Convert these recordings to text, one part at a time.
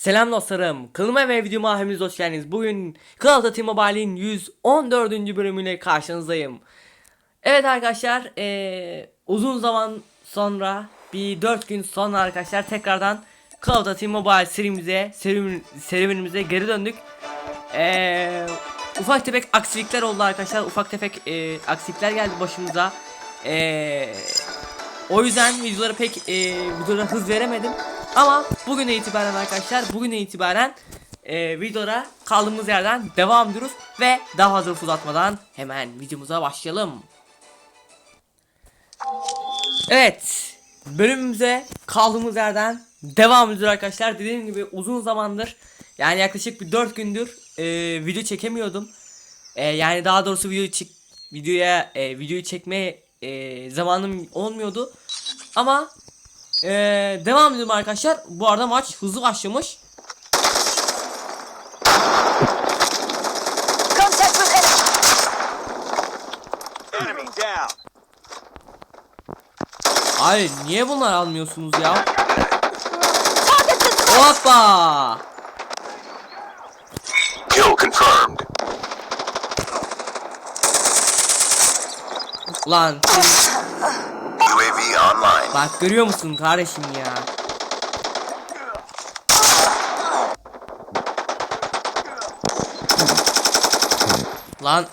Selam dostlarım. Kanalıma ve videoma hepiniz hoş geldiniz. Bugün Call of T-Mobile'in 114. bölümüyle karşınızdayım. Evet arkadaşlar, eee, uzun zaman sonra bir 4 gün sonra arkadaşlar tekrardan Call of T-Mobile serimize, serim, geri döndük. Eee, ufak tefek aksilikler oldu arkadaşlar. Ufak tefek eee, aksilikler geldi başımıza. Eee o yüzden videolara pek e, videolara hız veremedim. Ama bugüne itibaren arkadaşlar bugüne itibaren e, videolara kaldığımız yerden devam ediyoruz. Ve daha fazla uzatmadan hemen videomuza başlayalım. Evet bölümümüze kaldığımız yerden devam ediyoruz arkadaşlar. Dediğim gibi uzun zamandır yani yaklaşık bir 4 gündür e, video çekemiyordum. E, yani daha doğrusu video çek videoya e, videoyu çekmeye e, zamanım olmuyordu. Ama e, devam ediyorum arkadaşlar. Bu arada maç hızlı başlamış. Contact with enemy. Enemy down. Ay niye bunlar almıyorsunuz ya? Hoppa! Kill confirmed. Lan UAV online. bak görüyor musun kardeşim ya? Lan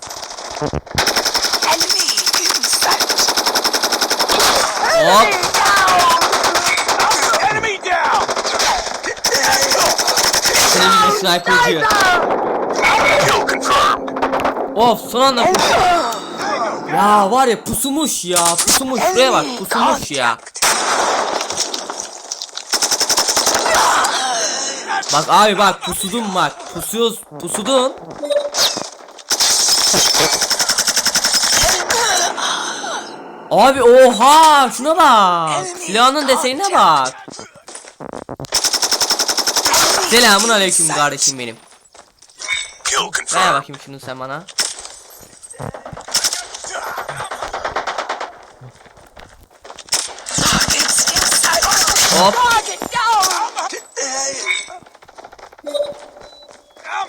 hop Enemy down. senin bir. Kill confirmed. Of son anda Ya var ya pusumuş ya pusumuş şuraya bak pusumuş ya. Bak abi bak pusudun bak pusuyoruz pusudun. Abi oha şuna bak silahının desenine bak. Selamun aleyküm kardeşim benim. Ver bakayım şunu sen bana. Hop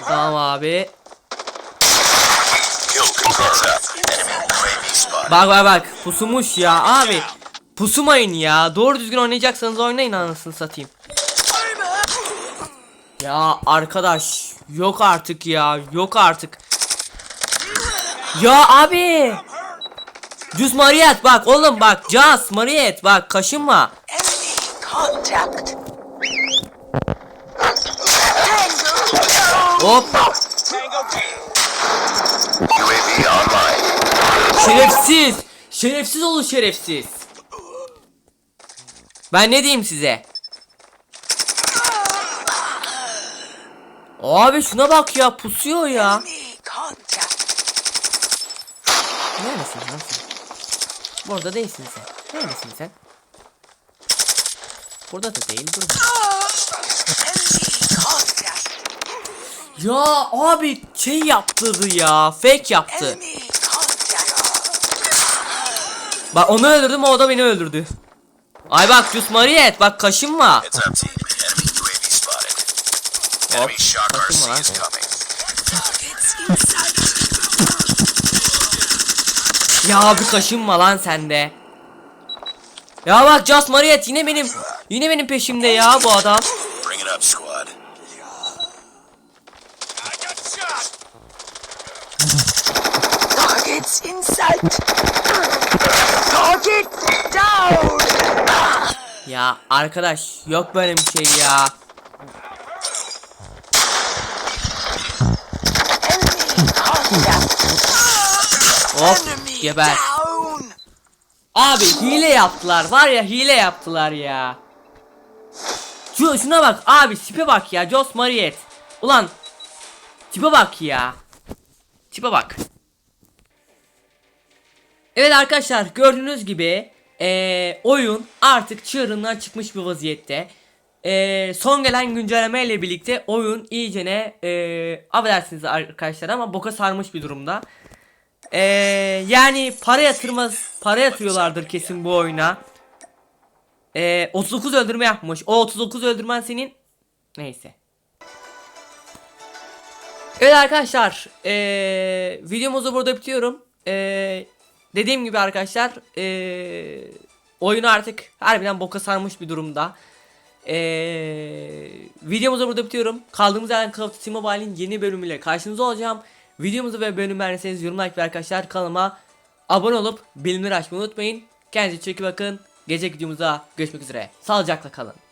tamam abi. Bak bak bak pusumuş ya abi. Pusumayın ya. Doğru düzgün oynayacaksanız oynayın anasını satayım. Ya arkadaş yok artık ya yok artık. Ya abi. Düz Mariet bak oğlum bak Cas Mariet bak kaşınma. Contact. Tango down. Hop Tango UAV online. şerefsiz. Şerefsiz olun şerefsiz. Ben ne diyeyim size? Abi şuna bak ya pusuyor ya. Neredesin lan sen? Burada değilsin sen. Neredesin sen? Burada da değil burada. Ya abi şey yaptırdı ya. Fake yaptı. Bak onu öldürdüm o da beni öldürdü. Ay bak Cus Mariet bak kaşınma. Hop, RC lan. Ya bir kaşınma lan sende. Ya bak Just Mariet yine benim yine benim peşimde ya bu adam. Bring it up, squad. I got shot. Targets in sight. Target down. Ya arkadaş yok böyle bir şey ya. Enemy geber. Abi hile yaptılar var ya hile yaptılar ya. Şu, şuna bak abi tipe bak ya Jos Mariet. Ulan tipe bak ya. Tipe bak. Evet arkadaşlar gördüğünüz gibi eee, oyun artık çığırından çıkmış bir vaziyette. Eee, son gelen güncelleme ile birlikte oyun iyicene eee affedersiniz arkadaşlar ama boka sarmış bir durumda. Ee, yani para yatırmaz, para yatırıyorlardır kesin bu oyuna. Ee, 39 öldürme yapmış. O 39 öldürmen senin neyse. Evet arkadaşlar eee videomuzu burada bitiyorum. Eee dediğim gibi arkadaşlar eee oyunu artık harbiden boka sarmış bir durumda. Eee videomuzu burada bitiyorum. Kaldığımız yerden Call of Duty Mobile'in yeni bölümüyle karşınızda olacağım. Videomuzu ve bölümü beğendiyseniz yorum like ve arkadaşlar kanalıma abone olup bildirimleri açmayı unutmayın. Kendinize çok iyi bakın. Gelecek videomuzda görüşmek üzere. Sağlıcakla kalın.